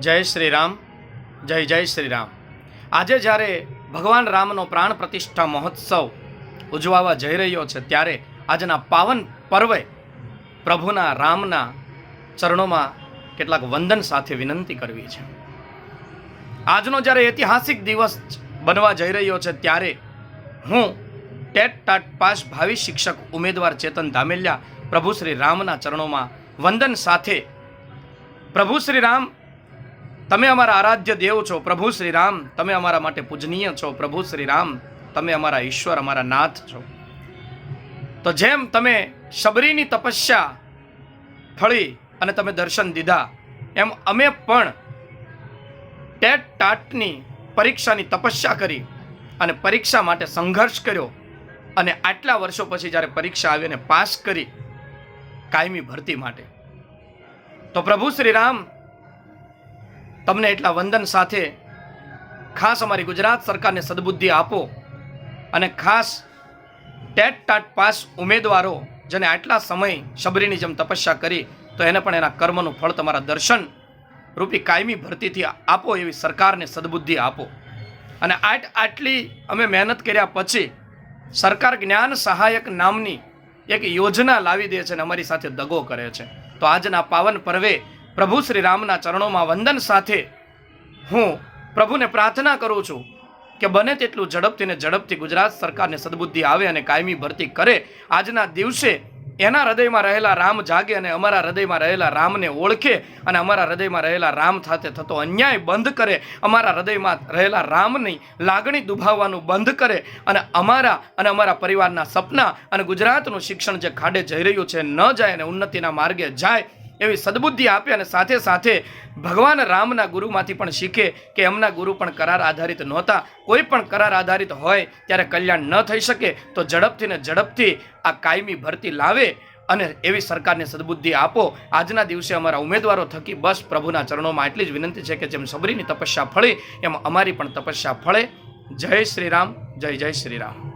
જય શ્રી રામ જય જય શ્રી રામ આજે જ્યારે ભગવાન રામનો પ્રાણ પ્રતિષ્ઠા મહોત્સવ ઉજવાવા જઈ રહ્યો છે, ત્યારે આજના પાવન પર્વે પ્રભુના રામના ચરણોમાં કેટલાક વંદન સાથે વિનંતી કરવી છે. આજનો જ્યારે ઐતિહાસિક દિવસ બનવા જઈ રહ્યો છે, ત્યારે હું ટેટ ટાટ પાસ ભાવિ શિક્ષક ઉમેદવાર ચેતન ધામેલિયા પ્રભુ શ્રી રામના ચરણોમાં વંદન સાથે પ્રભુ શ્રી રામ તમે અમારા આરાધ્ય દેવ છો, પ્રભુ શ્રી રામ. તમે અમારા માટે પૂજનીય છો, પ્રભુ શ્રી રામ. તમે અમારા ઈશ્વર, અમારા નાથ છો. તો જેમ તમે શબરીની તપસ્યા ફળી અને તમે દર્શન દીધા, એમ અમે પણ ટેટ ટાટની પરીક્ષાની તપસ્યા કરી અને પરીક્ષા માટે સંઘર્ષ કર્યો અને આટલા વર્ષો પછી જ્યારે પરીક્ષા આવી અને પાસ કરી કાયમી ભરતી માટે. તો પ્રભુ શ્રી રામ તમને એટલા વંદન સાથે ખાસ અમારી ગુજરાત સરકારને સદબુદ્ધિ આપો અને ખાસ ટેટ ટાટ પાસ ઉમેદવારો જેને આટલા સમય શબરીની જેમ તપસ્યા કરી, તો એને પણ એના કર્મનું ફળ તમારા દર્શન રૂપી કાયમી ભરતીથી આપો એવી સરકારને સદબુદ્ધિ આપો. અને આટ આટલી અમે મહેનત કર્યા પછી સરકાર જ્ઞાન સહાયક નામની એક યોજના લાવી દે છે અને અમારી સાથે દગો કરે છે. તો આજના પાવન પર્વે પ્રભુ શ્રી રામના ચરણોમાં વંદન સાથે હું પ્રભુને પ્રાર્થના કરું છું કે બને તેટલું ઝડપથી ને ઝડપથી ગુજરાત સરકારને સદબુદ્ધિ આવે અને કાયમી ભરતી કરે. આજના દિવસે એના હૃદયમાં રહેલા રામ જાગે અને અમારા હૃદયમાં રહેલા રામને ઓળખે અને અમારા હૃદયમાં રહેલા રામ સાથે થતો અન્યાય બંધ કરે. અમારા હૃદયમાં રહેલા રામની લાગણી દુભાવવાનું બંધ કરે અને અમારા અને અમારા પરિવારના સપના અને ગુજરાતનું શિક્ષણ જે ખાડે જઈ રહ્યું છે, ન જાય અને ઉન્નતિના માર્ગે જાય એવી સદબુદ્ધિ આપે અને સાથે સાથે ભગવાન રામના ગુરુમાંથી પણ શીખે કે એમના ગુરુ પણ કરાર આધારિત નહોતા. કોઈ પણ કરાર આધારિત હોય ત્યારે કલ્યાણ ન થઈ શકે તો ઝડપથી ને ઝડપથી આ કાયમી ભરતી લાવે અને એવી સરકારને સદબુદ્ધિ આપો. આજના દિવસે અમારા ઉમેદવારો થકી બસ પ્રભુના ચરણોમાં એટલી જ વિનંતી છે કે જેમ સબરીની તપસ્યા ફળે, એમ અમારી પણ તપસ્યા ફળે. જય શ્રી રામ જય જય શ્રી રામ